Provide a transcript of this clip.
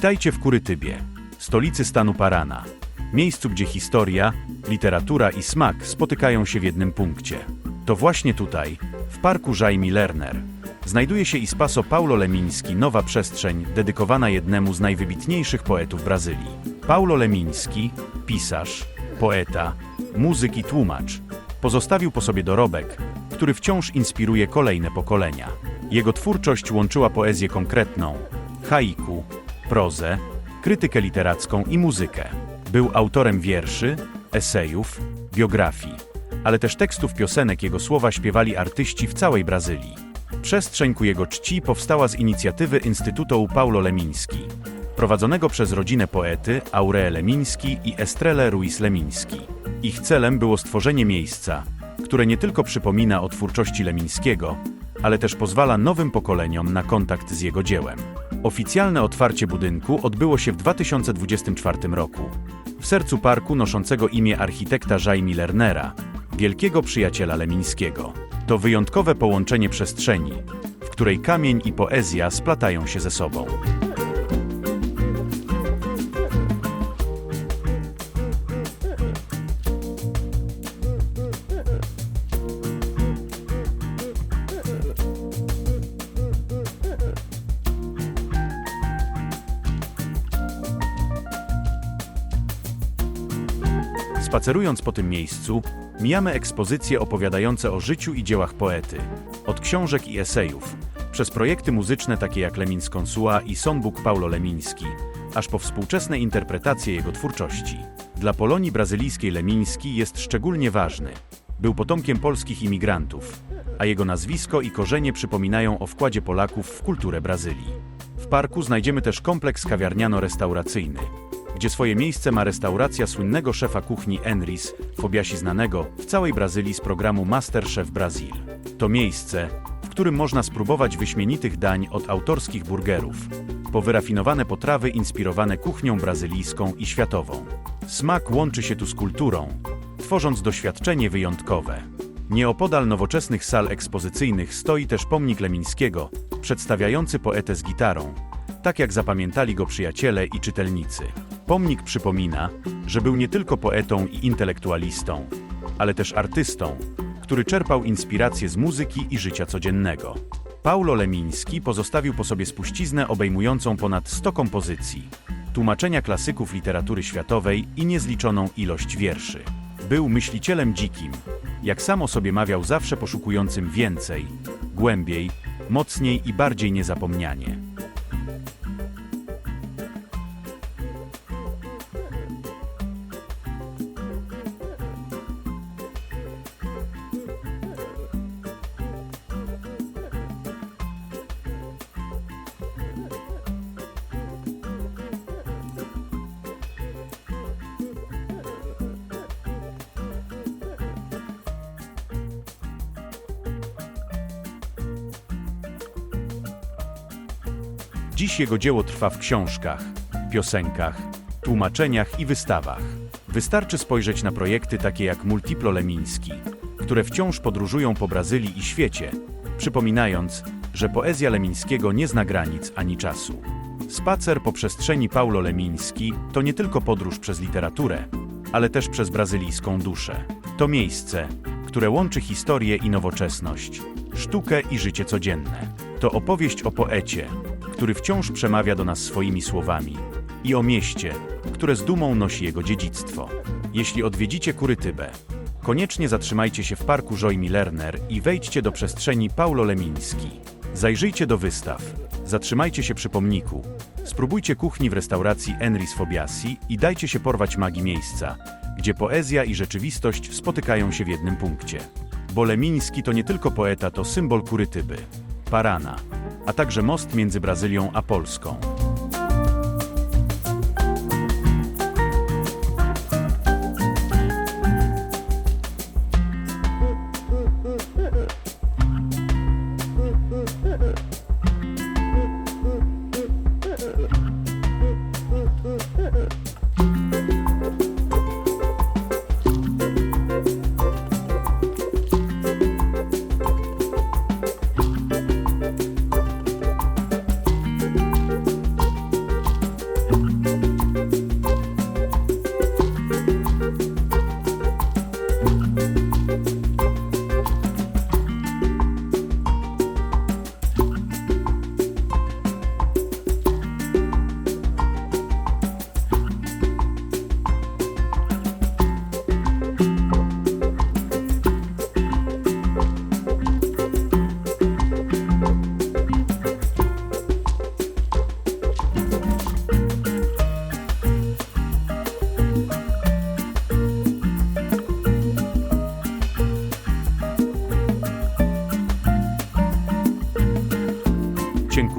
Witajcie w Kurytybie, stolicy stanu Parana. Miejscu, gdzie historia, literatura i smak spotykają się w jednym punkcie. To właśnie tutaj, w parku Jaime Lerner, znajduje się Ispaso Paulo Lemiński, nowa przestrzeń dedykowana jednemu z najwybitniejszych poetów Brazylii. Paulo Lemiński, pisarz, poeta, muzyk i tłumacz, pozostawił po sobie dorobek, który wciąż inspiruje kolejne pokolenia. Jego twórczość łączyła poezję konkretną, haiku, prozę, krytykę literacką i muzykę. Był autorem wierszy, esejów, biografii, ale też tekstów piosenek jego słowa śpiewali artyści w całej Brazylii. Przestrzeń ku jego czci powstała z inicjatywy Instytutu Paulo Lemiński, prowadzonego przez rodzinę poety Aureę Lemiński i Estrelę Ruiz Lemiński. Ich celem było stworzenie miejsca, które nie tylko przypomina o twórczości Lemińskiego, ale też pozwala nowym pokoleniom na kontakt z jego dziełem. Oficjalne otwarcie budynku odbyło się w 2024 roku. W sercu parku noszącego imię architekta Jaime Lernera, wielkiego przyjaciela Lemińskiego. To wyjątkowe połączenie przestrzeni, w której kamień i poezja splatają się ze sobą. Spacerując po tym miejscu, mijamy ekspozycje opowiadające o życiu i dziełach poety, od książek i esejów, przez projekty muzyczne takie jak Lemins Consua i Songbook Paulo Lemiński, aż po współczesne interpretacje jego twórczości. Dla Polonii brazylijskiej Lemiński jest szczególnie ważny. Był potomkiem polskich imigrantów, a jego nazwisko i korzenie przypominają o wkładzie Polaków w kulturę Brazylii. W parku znajdziemy też kompleks kawiarniano-restauracyjny, gdzie swoje miejsce ma restauracja słynnego szefa kuchni Enris, Fobiasi znanego w całej Brazylii z programu Masterchef Brazil. To miejsce, w którym można spróbować wyśmienitych dań od autorskich burgerów, po wyrafinowane potrawy inspirowane kuchnią brazylijską i światową. Smak łączy się tu z kulturą, tworząc doświadczenie wyjątkowe. Nieopodal nowoczesnych sal ekspozycyjnych stoi też pomnik Lemińskiego, przedstawiający poetę z gitarą, tak jak zapamiętali go przyjaciele i czytelnicy. Pomnik przypomina, że był nie tylko poetą i intelektualistą, ale też artystą, który czerpał inspiracje z muzyki i życia codziennego. Paulo Lemiński pozostawił po sobie spuściznę obejmującą ponad 100 kompozycji, tłumaczenia klasyków literatury światowej i niezliczoną ilość wierszy. Był myślicielem dzikim, jak sam o sobie mawiał zawsze poszukującym więcej, głębiej, mocniej i bardziej niezapomnianie. Dziś jego dzieło trwa w książkach, piosenkach, tłumaczeniach i wystawach. Wystarczy spojrzeć na projekty takie jak Multiplo Lemiński, które wciąż podróżują po Brazylii i świecie, przypominając, że poezja Lemińskiego nie zna granic ani czasu. Spacer po przestrzeni Paulo Lemiński to nie tylko podróż przez literaturę, ale też przez brazylijską duszę. To miejsce, które łączy historię i nowoczesność, sztukę i życie codzienne. To opowieść o poecie, który wciąż przemawia do nas swoimi słowami, i o mieście, które z dumą nosi jego dziedzictwo. Jeśli odwiedzicie Kurytybę, koniecznie zatrzymajcie się w parku Joymi Lerner i wejdźcie do przestrzeni Paulo Lemiński. Zajrzyjcie do wystaw, zatrzymajcie się przy pomniku, spróbujcie kuchni w restauracji Enris Fobiasi i dajcie się porwać magii miejsca, gdzie poezja i rzeczywistość spotykają się w jednym punkcie. Bo Lemiński to nie tylko poeta, to symbol Kurytyby, Parana, a także most między Brazylią a Polską.